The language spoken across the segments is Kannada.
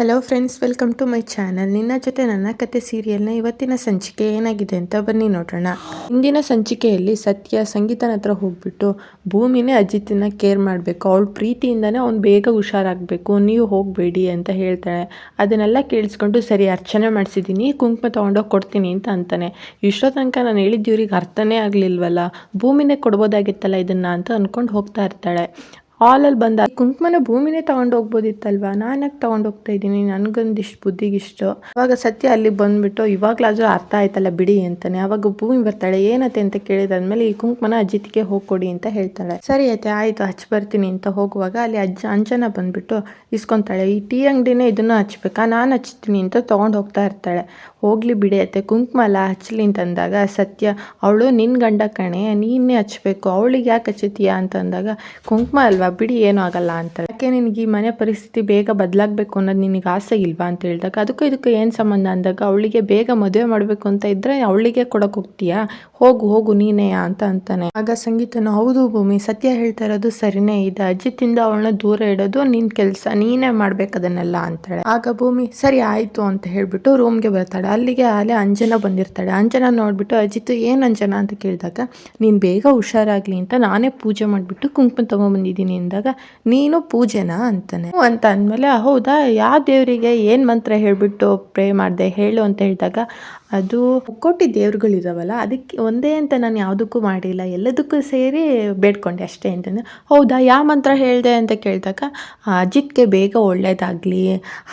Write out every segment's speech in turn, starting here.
Hello friends welcome to my channel ನಿನ್ನ ಜೊತೆ ನನ್ನ ಕತೆ ಸೀರಿಯಲ್ನ ಇವತ್ತಿನ ಸಂಚಿಕೆ ಏನಾಗಿದೆ ಅಂತ ಬನ್ನಿ ನೋಡೋಣ. ಇಂದಿನ ಸಂಚಿಕೆಯಲ್ಲಿ ಸತ್ಯ ಸಂಗೀತನ ಹತ್ರ ಹೋಗ್ಬಿಟ್ಟು ಭೂಮಿನೇ ಅಜಿತ್ನ ಕೇರ್ ಮಾಡಬೇಕು. ಅವಳ ಪ್ರೀತಿಯಿಂದನೇ ಅವ್ನು ಬೇಗ ಹುಷಾರಾಗಬೇಕು. ನೀವು ಹೋಗಬೇಡಿ ಅಂತ ಹೇಳ್ತಾಳೆ. ಅದನ್ನೆಲ್ಲ ಕೇಳಿಸ್ಕೊಂಡು ಸರಿ, ಅರ್ಚನೆ ಮಾಡಿಸಿದ್ದೀನಿ. ಕುಂಕುಮ ತೊಗೊಂಡೋಗಿ ಕೊಡ್ತೀನಿ ಅಂತ ಅಂತಾನೆ. ಇಷ್ಟೋ ತನಕ ನಾನು ಹೇಳಿದ್ದು ಇವ್ರಿಗೆ ಅರ್ಥನೇ ಆಗಲಿಲ್ವಲ್ಲ? ಭೂಮಿನೇ ಕೊಡ್ಬೋದಾಗಿತ್ತಲ್ಲ ಇದನ್ನು ಅಂತ ಅಂದ್ಕೊಂಡು ಹೋಗ್ತಾ ಇರ್ತಾಳೆ. ಹಾಲಲ್ಲಿ ಬಂದ ಕುಂಕುಮನ ಭೂಮಿನೇ ತಗೊಂಡು ಹೋಗ್ಬೋದಿತ್ತಲ್ವಾ? ನಾನಕ್ಕೆ ತಗೊಂಡು ಹೋಗ್ತಾ ಇದ್ದೀನಿ. ನನಗೊಂದಿಷ್ಟು ಬುದ್ಧಿಗಿಷ್ಟು. ಅವಾಗ ಸತ್ಯ ಅಲ್ಲಿ ಬಂದ್ಬಿಟ್ಟು ಇವಾಗ್ಲಾದ್ರೂ ಅರ್ಥ ಆಯ್ತಲ್ಲ ಬಿಡಿ ಅಂತಾನೆ. ಅವಾಗ ಭೂಮಿ ಬರ್ತಾಳೆ, ಏನತ್ತೆ ಅಂತ ಕೇಳಿದಾದ್ಮೇಲೆ ಈ ಕುಂಕುಮನ ಅಜ್ಜಿತಿಗೆ ಹೋಗ್ಕೊಡಿ ಅಂತ ಹೇಳ್ತಾಳೆ. ಸರಿ ಐತೆ ಆಯ್ತು ಹಚ್ಚಿ ಬರ್ತೀನಿ ಅಂತ ಹೋಗುವಾಗ ಅಲ್ಲಿ ಅಜ್ಜ ಅಂಜನ ಬಂದ್ಬಿಟ್ಟು ಇಸ್ಕೊಂತಾಳೆ. ಈ ಟೀ ಅಂಗಡಿನೇ ಇದನ್ನು ಹಚ್ಬೇಕಾ? ನಾನು ಹಚ್ತೀನಿ ಅಂತ ತಗೊಂಡು ಹೋಗ್ತಾ ಇರ್ತಾಳೆ. ಹೋಗ್ಲಿ ಬಿಡಿ ಅತ್ತೆ, ಕುಂಕುಮ ಅಲ್ಲ ಹಚ್ಚಲಿ ಅಂತಂದಾಗ ಸತ್ಯ, ಅವಳು ನಿನ್ ಗಂಡ ಕಣೆ ನೀನೇ ಹಚ್ಬೇಕು. ಅವಳಿಗೆ ಯಾಕೆ ಹಚ್ಚುತ್ತೀಯಾ ಅಂತಂದಾಗ ಕುಂಕುಮ ಅಲ್ವಾ ಬಿಡಿ ಏನೂ ಆಗಲ್ಲ ಅಂತ ಯಾಕೆ ನಿನಗೆ ಈ ಮನೆ ಪರಿಸ್ಥಿತಿ ಬೇಗ ಬದಲಾಗಬೇಕು ಅನ್ನೋದು ನಿನಗೆ ಆಸೆ ಇಲ್ವಾ ಅಂತ ಹೇಳಿದಾಗ, ಅದಕ್ಕೂ ಇದಕ್ಕೂ ಏನು ಸಂಬಂಧ ಅಂದಾಗ, ಅವಳಿಗೆ ಬೇಗ ಮದುವೆ ಮಾಡಬೇಕು ಅಂತ ಇದ್ದರೆ ಅವಳಿಗೆ ಕೊಡೋಕೆ ಹೋಗ್ತೀಯಾ? ಹೋಗು ಹೋಗು, ನೀನೇ ಅಂತ ಅಂತಾನೆ. ಆಗ ಸಂಗೀತನ, ಹೌದು ಭೂಮಿ, ಸತ್ಯ ಹೇಳ್ತಾ ಇರೋದು ಸರಿನೇ, ಇದೆ ಅಜಿತ್ತಿಂದ ಅವಳನ್ನ ದೂರ ಇಡೋದು ನಿನ್ ಕೆಲಸ, ನೀನೇ ಮಾಡ್ಬೇಕು ಅದನ್ನೆಲ್ಲ ಅಂತಾಳೆ ಆಗ ಭೂಮಿ, ಸರಿ ಆಯ್ತು ಅಂತ ಹೇಳ್ಬಿಟ್ಟು ರೂಮ್ಗೆ ಬರ್ತಾಳೆ. ಅಲ್ಲಿಗೆ ಅಲ್ಲೇ ಅಂಜನ ಬಂದಿರ್ತಾಳೆ. ಅಂಜನ ನೋಡ್ಬಿಟ್ಟು ಅಜಿತ್ ಏನ್ ಅಂಜನ? ಅಂತ ಕೇಳಿದಾಗ, ನೀನ್ ಬೇಗ ಹುಷಾರಾಗ್ಲಿ ಅಂತ ನಾನೇ ಪೂಜೆ ಮಾಡ್ಬಿಟ್ಟು ಕುಂಕುಮ ತಗೊಂಡ್ಬಂದಿದ್ದೀನಿ ಅಂದಾಗ ನೀನು ಪೂಜೆನಾ ಅಂತಾನೆ. ಅಂತ ಅಂದಮೇಲೆ, ಹೌದಾ ಯಾವ ದೇವರಿಗೆ ಏನು ಮಂತ್ರ ಹೇಳಿಬಿಟ್ಟು ಪ್ರೇ ಮಾಡಿದೆ ಹೇಳು ಅಂತ ಹೇಳಿದಾಗ, ಅದು ಮುಕ್ಕೋಟಿ ದೇವ್ರುಗಳಿದಾವಲ್ಲ, ಅದಕ್ಕೆ ಒಂದೇ ಅಂತ ನಾನು ಯಾವುದಕ್ಕೂ ಮಾಡಿಲ್ಲ, ಎಲ್ಲದಕ್ಕೂ ಸೇರಿ ಬೇಡ್ಕೊಂಡೆ ಅಷ್ಟೇ ಅಂತಂದ್ರೆ ಹೌದಾ ಯಾವ ಮಂತ್ರ ಹೇಳಿದೆ ಅಂತ ಕೇಳಿದಾಗ ಅಜಿತ್ಗೆ ಬೇಗ ಒಳ್ಳೇದಾಗಲಿ,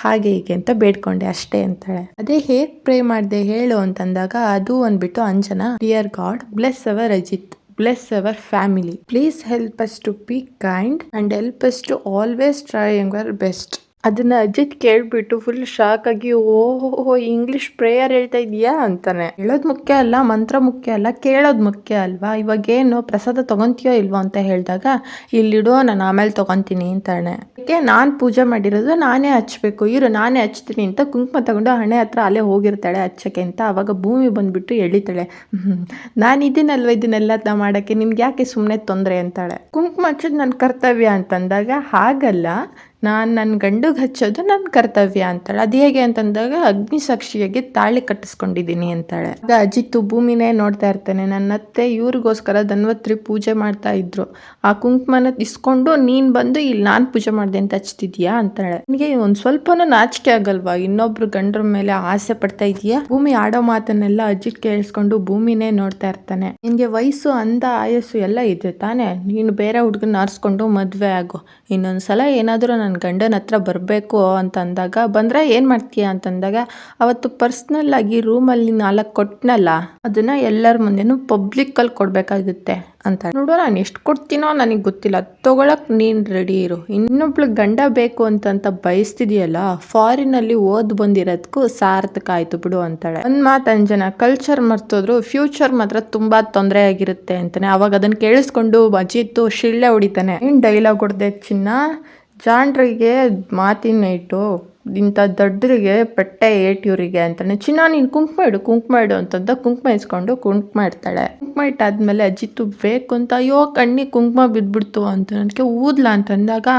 ಹಾಗೆ ಹೀಗೆ ಅಂತ ಬೇಡ್ಕೊಂಡೆ ಅಷ್ಟೇ ಅಂತಾಳೆ. ಅದೇ ಹೇಗೆ ಪ್ರೇ ಮಾಡಿದೆ ಹೇಳು ಅಂತಂದಾಗ ಅದು ಅಂದ್ಬಿಟ್ಟು Anjana dear god bless our Ajith. Bless our family. Please help us to be kind and help us to always try our best. ಅದನ್ನ ಅಜಿತ್ ಕೇಳ್ಬಿಟ್ಟು ಫುಲ್ ಶಾಕ್ ಆಗಿ, ಓಹೋ ಇಂಗ್ಲಿಷ್ ಪ್ರೇಯರ್ ಹೇಳ್ತಾ ಇದೀಯಾ ಅಂತಾನೆ. ಹೇಳೋದ್ ಮುಖ್ಯ ಅಲ್ಲ, ಮಂತ್ರ ಮುಖ್ಯ ಅಲ್ಲ, ಕೇಳೋದ್ ಮುಖ್ಯ ಅಲ್ವಾ? ಇವಾಗ ಏನು ಪ್ರಸಾದ ತಗೊಂತೀಯೋ ಇಲ್ವೋ ಅಂತ ಹೇಳಿದಾಗ ಇಲ್ಲಿಡೋ ನಾನು ಆಮೇಲೆ ತಗೊಂತೀನಿ ಅಂತಾನೆ. ಅದಕ್ಕೆ ನಾನು ಪೂಜೆ ಮಾಡಿರೋದು ನಾನೇ ಹಚ್ಬೇಕು. ಇರು, ನಾನೇ ಹಚ್ತೀನಿ ಅಂತ ಕುಂಕುಮ ತಗೊಂಡು ಹಣೆ ಹತ್ರ ಅಲ್ಲೇ ಹೋಗಿರ್ತಾಳೆ ಹಚ್ಚಕ್ಕೆ ಅಂತ ಅವಾಗ ಭೂಮಿ ಬಂದ್ಬಿಟ್ಟು ಎಳಿತಾಳೆ. ನಾನು ಇದನ್ನಲ್ವ ಇದನ್ನೆಲ್ಲ ಮಾಡಕ್ಕೆ? ನಿಮ್ಗೆ ಯಾಕೆ ಸುಮ್ಮನೆ ತೊಂದರೆ? ಅಂತಾಳೆ. ಕುಂಕುಮ ಹಚ್ಚೋದು ನನ್ನ ಕರ್ತವ್ಯ ಅಂತಂದಾಗ, ಹಾಗಲ್ಲ. ನಾನು ನನ್ನ ಗಂಡು ಹಚ್ಚೋದು ನನ್ನ ಕರ್ತವ್ಯ ಅಂತಾಳೆ. ಅದು ಹೇಗೆ ಅಂತಂದಾಗ ಅಗ್ನಿ ಸಾಕ್ಷಿಯಾಗಿ ತಾಳಿ ಕಟ್ಟಿಸ್ಕೊಂಡಿದ್ದೀನಿ ಅಂತಾಳೆ. ಆಗ ಅಜಿತ್ತು ಭೂಮಿನೇ ನೋಡ್ತಾ ಇರ್ತಾನೆ. ನನ್ನ ಅತ್ತೆ ಇವ್ರಿಗೋಸ್ಕರ ಧನ್ವತ್ರಿ ಪೂಜೆ ಮಾಡ್ತಾ ಇದ್ರು. ಆ ಕುಂಕುಮನ ಇಸ್ಕೊಂಡು ನೀನು ಬಂದು ಇಲ್ಲಿ ನಾನು ಪೂಜೆ ಮಾಡಿದೆ ಅಂತ ಹಚ್ತಿದ್ಯಾ ಅಂತಾಳೆ. ನಿನಗೆ ಒಂದ್ ಸ್ವಲ್ಪನೂ ನಾಚಿಕೆ ಆಗಲ್ವಾ? ಇನ್ನೊಬ್ರು ಗಂಡ್ರ ಮೇಲೆ ಆಸೆ ಪಡ್ತಾ ಇದೀಯಾ? ಭೂಮಿ ಆಡೋ ಮಾತನ್ನೆಲ್ಲ ಅಜಿತ್ ಕೇಳಿಸ್ಕೊಂಡು ಭೂಮಿನೇ ನೋಡ್ತಾ ಇರ್ತಾನೆ. ನಿನಗೆ ವಯಸ್ಸು, ಅಂದ, ಆಯಸ್ಸು ಎಲ್ಲ ಇದೆ ತಾನೇ? ನೀನು ಬೇರೆ ಹುಡುಗನ ಆರಿಸ್ಕೊಂಡು ಮದುವೆ ಆಗು. ಇನ್ನೊಂದ್ಸಲ ಏನಾದರೂ ನನ್ನ ಗಂಡನ ಹತ್ರ ಬರಬೇಕು ಅಂತ ಅಂದಾಗ ಬಂದರೆ ಏನು ಮಾಡ್ತೀಯ ಅಂತಂದಾಗ, ಅವತ್ತು ಪರ್ಸ್ನಲ್ ಆಗಿ ರೂಮಲ್ಲಿ ನಾಲ್ಕು ಕೊಟ್ಟನಲ್ಲ ಅದನ್ನು ಎಲ್ಲರ ಮುಂದೆನೂ ಪಬ್ಲಿಕ್ಕಲ್ಲಿ ಕೊಡಬೇಕಾಗುತ್ತೆ ಅಂತ. ನೋಡು, ನಾನು ಎಷ್ಟು ಕೊಡ್ತೀನೋ ನನಗೆ ಗೊತ್ತಿಲ್ಲ ತೊಗೊಳಕ್ ನೀನು ರೆಡಿ ಇರು. ಇನ್ನೊಬ್ಳು ಗಂಡ ಬೇಕು ಅಂತಂತ ಬಯಸ್ತಿದೆಯಲ್ಲ ಫಾರಿನಲ್ಲಿ ಓದ್ ಬಂದಿರೋದಕ್ಕೂ ಸಾರ್ಥಕ ಆಯ್ತು ಬಿಡು ಅಂತಾಳೆ. ಒಂದು ಮಾತು ಅಂಜನ ಕಲ್ಚರ್ ಮರ್ತೋದ್ರು ಫ್ಯೂಚರ್ ಮಾತ್ರ ತುಂಬಾ ತೊಂದರೆ ಆಗಿರುತ್ತೆ ಅಂತಾನೆ. ಅವಾಗ ಅದನ್ನ ಕೇಳಿಸ್ಕೊಂಡು ಅಜಿತ್ತು ಶಿಳ್ಳೆ ಹೊಡಿತಾನೆ. ಏನು ಡೈಲಾಗ್ ಹೊಡೆದೆ ಚಿನ್ನ? ಜಾಂಡ್ರಿಗೆ ಮಾತಿನ ಇಟ್ಟು ಇಂಥ ದೊಡ್ಡರಿಗೆ ಪೆಟ್ಟೆ ಏಟಿಯವರಿಗೆ ಅಂತಾನೆ, ಚಿನ್ನ ನೀನು ಕುಂಕುಮ ಇಡು ಕುಂಕುಮ ಇಡು ಅಂತಂದ ಕುಂಕುಮ ಇಸ್ಕೊಂಡು ಕುಂಕುಮ ಇಡ್ತಾಳೆ. ಕುಂಕುಮ ಇಟ್ಟಾದ್ಮೇಲೆ ಅಜ್ಜಿತ್ತು ಬೇಕು ಅಂತ, ಅಯ್ಯೋ ಕಣ್ಣಿಗೆ ಕುಂಕುಮ ಬಿದ್ಬಿಡ್ತು ಅಂತ ನನಗೆ ಊದ್ಲಾ ಅಂತಂದಾಗ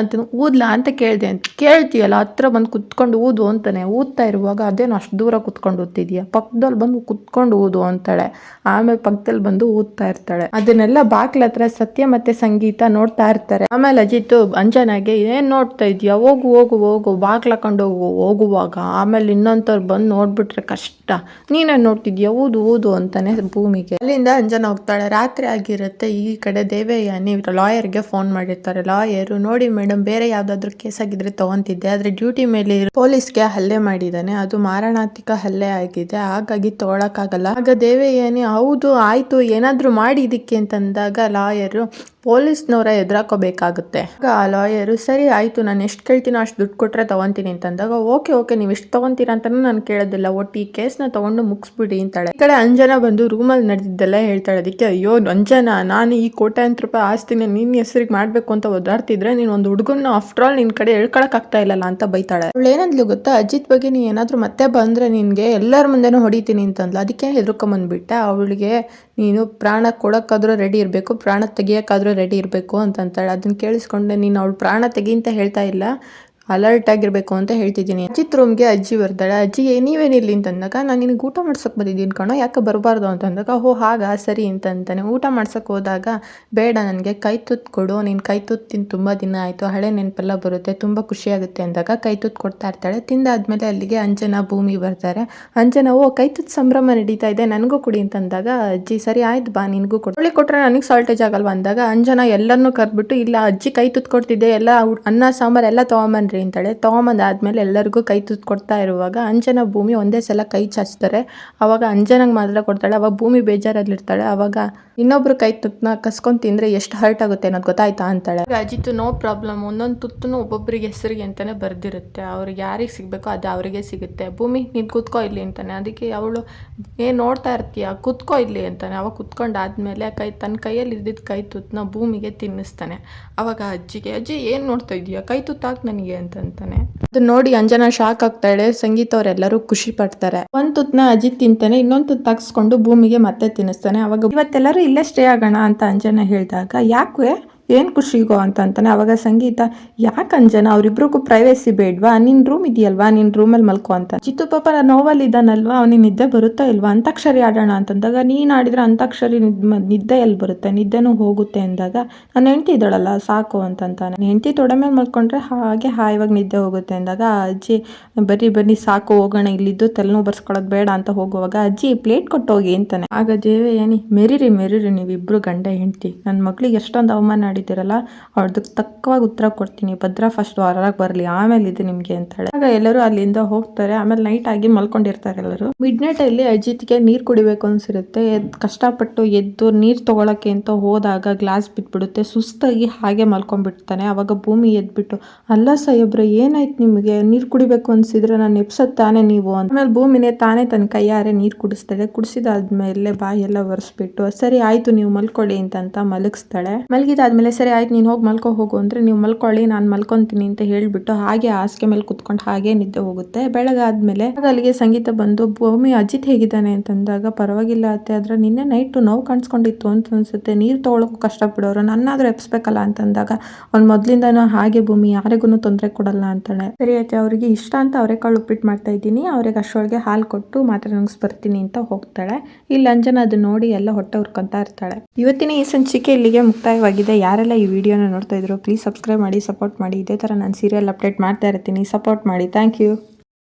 ಅಂತ ಊದ್ಲಾ ಅಂತ ಕೇಳಿದೆ. ಅಂತ ಕೇಳ್ತೀಯಲ್ಲ, ಹತ್ರ ಬಂದು ಕುತ್ಕೊಂಡು ಊದು ಅಂತಾನೆ. ಊದ್ತಾ ಇರುವಾಗ ಅದೇನು ಅಷ್ಟು ದೂರ ಕುತ್ಕೊಂಡು ಊದ್ತಿದ್ಯಾ? ಪಕ್ಕದಲ್ಲಿ ಬಂದು ಕುತ್ಕೊಂಡು ಊದು ಅಂತಾಳೆ. ಆಮೇಲೆ ಪಕ್ಕದಲ್ಲಿ ಬಂದು ಊದ್ತಾ ಇರ್ತಾಳೆ. ಅದನ್ನೆಲ್ಲ ಬಾಕ್ಲ ಹತ್ರ ಸತ್ಯ ಮತ್ತೆ ಸಂಗೀತ ನೋಡ್ತಾ ಇರ್ತಾರೆ. ಆಮೇಲೆ ಅಜಿತ್ತು ಅಂಜನಾಗೆ, ಏನ್ ನೋಡ್ತಾ ಇದೀಯಾ? ಹೋಗು ಹೋಗು ಹೋಗು, ಬಾಕ್ಲ ಹಾಕೊಂಡು ಹೋಗುವಾಗ ಆಮೇಲೆ ಇನ್ನೊಂಥವ್ರು ಬಂದು ನೋಡ್ಬಿಟ್ರೆ ಕಷ್ಟ. ನೀನೇ ನೋಡ್ತಿದ್ಯಾ? ಊದು ಊದು ಅಂತಾನೆ ಭೂಮಿಗೆ. ಅಲ್ಲಿಂದ ಅಂಜನ ಹೋಗ್ತಾಳೆ. ರಾತ್ರಿ ಆಗಿರುತ್ತೆ. ಈ ಕಡೆ ದೇವಯ್ಯನಿ ಲಾಯರ್ಗೆ ಫೋನ್ ಮಾಡಿರ್ತಾರೆ. ಲಾಯರು, ನೋಡಿ ಮೇಡಮ್ ಬೇರೆ ಯಾವ್ದಾದ್ರು ಕೇಸ್ ಆಗಿದ್ರೆ ತಗೊಂತಿದ್ದೆ. ಆದ್ರೆ ಡ್ಯೂಟಿ ಮೇಲೆ ಪೊಲೀಸ್ಗೆ ಹಲ್ಲೆ ಮಾಡಿದ್ದಾನೆ. ಅದು ಮಾರಣಾಂತಿಕ ಹಲ್ಲೆ ಆಗಿದೆ. ಹಾಗಾಗಿ ತಗೊಳಕ್ಕಾಗಲ್ಲ. ಆಗ ದೇವಯ್ಯನಿ, ಹೌದು, ಆಯ್ತು. ಏನಾದ್ರು ಮಾಡಿ ಇದಕ್ಕೆ ಅಂತಂದಾಗ ಲಾಯರು ಪೊಲೀಸ್ನವರ ಎದುರಾಕೋಬೇಕಾಗುತ್ತೆ. ಆಗ ಆ ಲಾಯರು, ಸರಿ, ಆಯ್ತು, ನಾನು ಎಷ್ಟು ಕೇಳ್ತೀನೋ ಅಷ್ಟು ದುಡ್ಡು ಕೊಟ್ಟರೆ ತಗೊಂತೀನಿ ಅಂತಂದಾಗ, ಓಕೆ ಓಕೆ, ನೀವು ಎಷ್ಟು ತಗೊಂತೀರಾ ಅಂತಲೂ ನಾನು ಕೇಳೋದಿಲ್ಲ. ಒಟ್ಟು ಈ ಕೇಸ್ನ ತಗೊಂಡು ಮುಗಿಸ್ಬಿಡಿ ಅಂತಾಳೆ. ಈ ಕಡೆ ಅಂಜನ ಬಂದು ರೂಮಲ್ಲಿ ನಡೆದಿದ್ದೆಲ್ಲ ಹೇಳ್ತಾಳೆ. ಅದಕ್ಕೆ, ಅಯ್ಯೋ, ಅಂಜನ, ನಾನು ಈ ಕೋಟ್ಯಾಂತರ ರೂಪಾಯಿ ಆಸ್ತಿನ ನಿನ್ನ ಹೆಸರಿಗೆ ಮಾಡಬೇಕು ಅಂತ ಒದಾಡ್ತಿದ್ರೆ ನೀನು ಒಂದು ಹುಡುಗನ ಆಫ್ಟರ್ ಆಲ್ ನಿನ್ನ ಕಡೆ ಆಗ್ತಾ ಇಲ್ಲಲ್ಲ ಅಂತ ಬೈತಾಳೆ. ಅವಳು ಏನಂದ್ಲು ಗೊತ್ತಾ? ಅಜಿತ್ ಬಗ್ಗೆ ನೀ ಏನಾದರೂ ಮತ್ತೆ ಬಂದರೆ ನಿನಗೆ ಎಲ್ಲರ ಮುಂದೆನೂ ಹೊಡಿತೀನಿ ಅಂತಂದ್ಲು. ಅದಕ್ಕೆ ಹೆದರ್ಕೊಂಬಂದ್ಬಿಟ್ಟೆ ಅವಳಿಗೆ, ನೀನು ಪ್ರಾಣ ಕೊಡೋಕ್ಕಾದ್ರೂ ರೆಡಿ ಇರಬೇಕು. ಪ್ರಾಣ ತೆಗಿಯೋಕ್ಕಾದ್ರೂ ರೆಡಿ ಇರಬೇಕು ಅಂತಂತಾಳೆ ಅದನ್ನು ಕೇಳಿಸ್ಕೊಂಡೆ ನೀನು ಅವಳು ಪ್ರಾಣ ತೆಗಿ ಅಂತ ಹೇಳ್ತಾ ಇಲ್ಲ. ಅಲರ್ಟ್ ಆಗಿರ್ಬೇಕು ಅಂತ ಹೇಳ್ತಿದ್ದೀನಿ. ಅಜಿತ್ ರೂಮ್ಗೆ ಅಜ್ಜಿ ಬರ್ತಾಳೆ. ಅಜ್ಜಿಗೆ ನೀವೇನಿಲ್ಲಿ ಅಂತಂದಾಗ, ನಾನು ನಿನಗೆ ಊಟ ಮಾಡ್ಸಕ್ ಬಂದಿದ್ದೀನಿ ಕಣೋ. ಯಾಕೆ ಬರಬಾರ್ದು? ಅಂತಂದಾಗ ಓ ಹಾಗ, ಸರಿ, ಅಂತಂತಾನೆ. ಊಟ ಮಾಡ್ಸಕ್ಕೆ ಹೋದಾಗ, ಬೇಡ, ನನಗೆ ಕೈ ತುತ್ತು ಕೊಡು. ನೀನು ಕೈ ತುತ್ತು ತಿಂದು ತುಂಬ ದಿನ ಆಯಿತು. ಹಳೆ ನೆನಪೆಲ್ಲ ಬರುತ್ತೆ. ತುಂಬ ಖುಷಿಯಾಗುತ್ತೆ ಅಂದಾಗ ಕೈ ತುತ್ತು ಕೊಡ್ತಾ ಇರ್ತಾಳೆ. ತಿಂದಾದ್ಮೇಲೆ ಅಲ್ಲಿಗೆ ಅಂಜನಾ ಭೂಮಿ ಬರ್ತಾರೆ. ಅಂಜನಾ ಓ ಕೈ ತುತ್ತು ಸಂಭ್ರಮ ನಡೀತಾ ಇದೆ. ನನಗೂ ಕೊಡಿ, ಅಂತಂದಾಗ ಅಜ್ಜಿ, ಸರಿ, ಆಯ್ತು ಬಾ, ನಿನಗೂ ಕೊಡು. ಅವಳಿಗೆ ಕೊಟ್ರೆ ನನಗೆ ಸಾಲ್ಟೇಜ್ ಆಗಲ್ವಾ? ಅಂದಾಗ ಅಂಜನಾ ಎಲ್ಲರನ್ನೂ ಕರೆದ್ಬಿಟ್ಟು, ಇಲ್ಲ, ಅಜ್ಜಿ ಕೈ ತುತ್ತು ಕೊಡ್ತಿದ್ದೆ. ಎಲ್ಲ ಅನ್ನ, ಸಾಂಬಾರು ಎಲ್ಲ ತೊಗೊಂಬನ್ರಿ ಅಂತಾಳೆ ತೊಗೊಂಬಂದಾದ್ಮೇಲೆ ಎಲ್ಲರಿಗೂ ಕೈ ತುತ್ತು ಕೊಡ್ತಾ ಇರುವಾಗ ಅಂಜನ ಭೂಮಿ ಒಂದೇ ಸಲ ಕೈ ಚಾಚ್ತಾರೆ. ಅವಾಗ ಅಂಜನಂಗೆ ಮಾತ್ರ ಕೊಡ್ತಾಳೆ, ಅವಾಗ ಭೂಮಿ ಬೇಜಾರಲ್ಲಿರ್ತಾಳೆ ಅವಾಗ ಇನ್ನೊಬ್ರು ಕೈ ತುತ್ತನ್ನ ಕಸ್ಕೊಂಡು ತಿಂದರೆ ಎಷ್ಟು ಹರ್ಟ್ ಆಗುತ್ತೆ ಅನ್ನೋದು ಗೊತ್ತಾಯ್ತಾ ಅಂತಾಳೆ. ಅಜ್ಜಿ ಅಜಿತ್ ನೋ ಪ್ರಾಬ್ಲಮ್ ಒಂದೊಂದು ತುತ್ತೂ ಒಬ್ಬೊಬ್ಬರಿಗೆ ಹೆಸರಿಗೆ ಅಂತಾನೆ ಬರ್ದಿರುತ್ತೆ. ಅವ್ರಿಗೆ ಯಾರಿಗೆ ಸಿಗಬೇಕೋ ಅದು ಅವರಿಗೆ ಸಿಗುತ್ತೆ. ಭೂಮಿ, ನೀನು ಕೂತ್ಕೋ ಇಲ್ಲಿ ಅಂತಾನೆ. ಅದಕ್ಕೆ ಅವಳು ಏನು ನೋಡ್ತಾ ಇರ್ತೀಯ? ಕೂತ್ಕೋ ಇಲ್ಲಿ ಅಂತಾನೆ. ಅವಾಗ ಕುತ್ಕೊಂಡಾದ್ಮೇಲೆ ಕೈ ತನ್ನ ಕೈಯಲ್ಲಿ ಇದ್ದಿದ್ದ ಕೈ ತುತ್ತನ್ನ ಭೂಮಿಗೆ ತಿನ್ನಿಸ್ತಾನೆ. ಅವಾಗ ಅಜ್ಜಿಗೆ, ಅಜ್ಜಿ, ಏನು ನೋಡ್ತಾ ಇದೀಯ ಕೈ ತುತ್ತಾಕ್ ನನಗೆ ಅಂತಂತಾನೆ. ಅದನ್ನ ನೋಡಿ ಅಂಜನಾ ಶಾಕ್ ಆಗ್ತಾಳೆ ಸಂಗೀತ ಅವರೆಲ್ಲರೂ ಖುಷಿ ಪಡ್ತಾರೆ. ಒಂದ್ ತುತ್ನ ಅಜಿತ್ ತಿಂತಾನೆ, ಇನ್ನೊಂದು ತುತ್ ತಗ್ಸ್ಕೊಂಡು ಭೂಮಿಗೆ ಮತ್ತೆ ತಿನ್ನಿಸ್ತಾನೆ. ಅವಾಗ ಇವತ್ತೆಲ್ಲರೂ ಇಲ್ಲೇ ಸ್ಟೇ ಆಗೋಣ ಅಂತ ಅಂಜನಾ ಹೇಳಿದಾಗ ಯಾಕೆ ಏನು ಖುಷಿಗೋ ಅಂತ ಅಂತಾನೆ ಅವಾಗ ಸಂಗೀತ, ಯಾಕೆ ಅಂಜನ? ಅವರಿಬ್ರಿಗೂ ಪ್ರೈವೇಸಿ ಬೇಡ್ವಾ? ನಿನ್ನ ರೂಮ್ ಇದೆಯಲ್ವಾ? ನಿನ್ನ ರೂಮಲ್ಲಿ ಮಲ್ಕೋ ಅಂತ. ಚಿತ್ತು ಪಾಪ ನೋವಲ್ಲಿ ಇದ್ದಾನಲ್ವಾ ಅವನಿಗೆ ನಿದ್ದೆ ಬರುತ್ತಾ ಇಲ್ವಾ? ಅಂತಾಕ್ಷರಿ ಆಡೋಣ ಅಂತಂದಾಗ, ನೀನು ಆಡಿದ್ರೆ ಅಂತಾಕ್ಷರಿ ನಿದ್ದೆ ಎಲ್ಲಿ ಬರುತ್ತೆ? ನಿದ್ದೆನೂ ಹೋಗುತ್ತೆ ಅಂದಾಗ, ನನ್ನ ಹೆಂಡ್ತಿ ಇದ್ದಾಳಲ್ಲ, ಸಾಕು ಅಂತಂತಾನೆ. ಹೆಂಡ್ತಿ ತೊಡೆ ಮೇಲೆ ಮಲ್ಕೊಂಡ್ರೆ ಹಾಗೆ ಹಾಯವಾಗಿ ನಿದ್ದೆ ಹೋಗುತ್ತೆ ಅಂದಾಗ, ಅಜ್ಜಿ ಬರ್ರಿ ಬನ್ನಿ, ಸಾಕು, ಹೋಗೋಣ, ಇಲ್ಲಿದ್ದು ತಲೆನೋವು ಬರ್ಸ್ಕೊಳ್ಳೋದು ಬೇಡ ಅಂತ ಹೋಗುವಾಗ, ಅಜ್ಜಿ ಪ್ಲೇಟ್ ಕೊಟ್ಟು ಹೋಗಿ ಅಂತಾನೆ. ಆಗ ಜೇವೆ ಏನಿ ಮೆರಿರಿ ಮೆರಿರಿ, ನೀವಿಬ್ರು ಗಂಡ ಹೆಂಡ್ತಿ. ನನ್ನ ಮಗಳಿಗೆ ಎಷ್ಟೊಂದು ಅವಮಾನ ಆಡಿದ್ದೀರಲ್ಲ ಅವ್ರದಕ್ಕೆ ತಕ್ಕವಾಗಿ ಉತ್ತರ ಕೊಡ್ತೀನಿ. ಭದ್ರ ಫಸ್ಟ್ ಹೊರಗೆ ಬರಲಿ, ಆಮೇಲೆ ಇದು ನಿಮಗೆ ಹೇಳಿ. ಆಗ ಎಲ್ಲರೂ ಅಲ್ಲಿಂದ ಹೋಗ್ತಾರೆ. ಆಮೇಲೆ ನೈಟ್ ಆಗಿ ಮಲ್ಕೊಂಡಿರ್ತಾರೆ ಎಲ್ಲರೂ. ಮಿಡ್ ನೈಟ್ ಅಲ್ಲಿ ಅಜಿತ್ಗೆ ನೀರು ಕುಡಿಬೇಕು ಅನ್ಸಿರುತ್ತೆ. ಕಷ್ಟಪಟ್ಟು ಎದ್ದು ನೀರು ತೊಗೊಳಕ್ಕೆ ಅಂತ ಹೋದಾಗ ಗ್ಲಾಸ್ ಬಿಟ್ಬಿಡುತ್ತೆ. ಸುಸ್ತಾಗಿ ಹಾಗೆ ಮಲ್ಕೊಂಡ್ಬಿಡ್ತಾನೆ. ಅವಾಗ ಭೂಮಿ ಎದ್ಬಿಟ್ಟು, ಅಲ್ಲ ಸಾಹೇಬ್ರೆ, ಏನಾಯ್ತು ನಿಮಗೆ? ನೀರು ಕುಡಿಬೇಕು ಅನ್ಸಿದ್ರೆ ನಾನು ಎಪ್ಸದ್ ತಾನೇ ನೀವು? ಅಂತ. ಆಮೇಲೆ ಭೂಮಿನೇ ತಾನೇ ತನ್ನ ಕೈಯಾರೆ ನೀರು ಕುಡಿಸ್ತಾಳೆ. ಕುಡಿಸಿದಾದ್ಮೇಲೆ ಬಾಯಿ ಎಲ್ಲ ಒರೆಸ್ಬಿಟ್ಟು, ಸರಿ, ಆಯ್ತು, ನೀವು ಮಲ್ಕೊಳ್ಳಿ ಅಂತ ಮಲಗಿಸ್ತಾಳೆ. ಮಲಗಿದಾದ್ಮೇಲೆ ಸರಿ ಆಯ್ತು, ನೀನು ಹೋಗಿ ಮಲ್ಕೋ, ಹೋಗು ಅಂದ್ರೆ ನೀವು ಮಲ್ಕೊಳ್ಳಿ, ನಾನು ಮಲ್ಕೊತೀನಿ ಅಂತ ಹೇಳಿಬಿಟ್ಟು ಹಾಗೆ ಹಾಸಿಗೆ ಮೇಲೆ ಕುತ್ಕೊಂಡು ಹಾಗೆ ನಿದ್ದೆ ಹೋಗುತ್ತೆ. ಬೆಳಗಾದ್ಮೇಲೆ ಅಲ್ಲಿಗೆ ಸಂಗೀತ ಬಂದು, ಭೂಮಿ ಅಜಿತ್ ಹೇಗಿದ್ದಾನೆ? ಅಂತಂದಾಗ ಪರವಾಗಿಲ್ಲ ಅತ್ತೆ, ಆದರೆ ನಿನ್ನೆ ನೈಟು ನೋವು ಕಾಣಿಸ್ಕೊಂಡಿತ್ತು ಅಂತ ಅನ್ಸುತ್ತೆ. ನೀರು ತೊಗೊಳಕ್ಕೂ ಕಷ್ಟಪಡೋರು, ನನ್ನಾದರೂ ಎಪ್ಸ್ಬೇಕಲ್ಲ ಅಂತಂದಾಗ ಅವ್ನು ಮೊದಲಿಂದನೂ ಹಾಗೆ ಭೂಮಿ ಯಾರಿಗೂ ತೊಂದರೆ ಕೊಡಲ್ಲ ಅಂತಾಳೆ. ಸರಿ ಆಯ್ತು ಅವರಿಗೆ ಇಷ್ಟ ಅಂತ ಅವರೆಕಾಳು ಉಪ್ಪಿಟ್ಟು ಮಾಡ್ತಾ ಇದ್ದೀನಿ. ಅವ್ರಿಗೆ ಅಷ್ಟೊಳಗೆ ಹಾಲು ಕೊಟ್ಟು ಮಾತ್ರ ಬರ್ತೀನಿ ಅಂತ ಹೋಗ್ತಾಳೆ. ಇಲ್ಲಿ ಅಂಜನ ಅದು ನೋಡಿ ಎಲ್ಲ ಹೊಟ್ಟೆ ಹುರ್ಕೊಂತ ಇರ್ತಾಳೆ. ಇವತ್ತಿನ ಈ ಸಂಚಿಕೆ ಇಲ್ಲಿಗೆ ಮುಕ್ತಾಯವಾಗಿದೆ. ಯಾರೆಲ್ಲ ಈ ವಿಡಿಯೋನ ನೋಡ್ತಾ ಇದ್ರು ಪ್ಲೀಸ್ ಸಬ್ಸ್ಕ್ರೈಬ್ ಮಾಡಿ ಸಪೋರ್ಟ್ ಮಾಡಿ. ಇದೇ ಥರ ನಾನು ಸೀರಿಯಲ್ ಅಪ್ಡೇಟ್ ಮಾಡ್ತಾ ಇರ್ತೀನಿ. ಸಪೋರ್ಟ್ ಮಾಡಿ. Thank you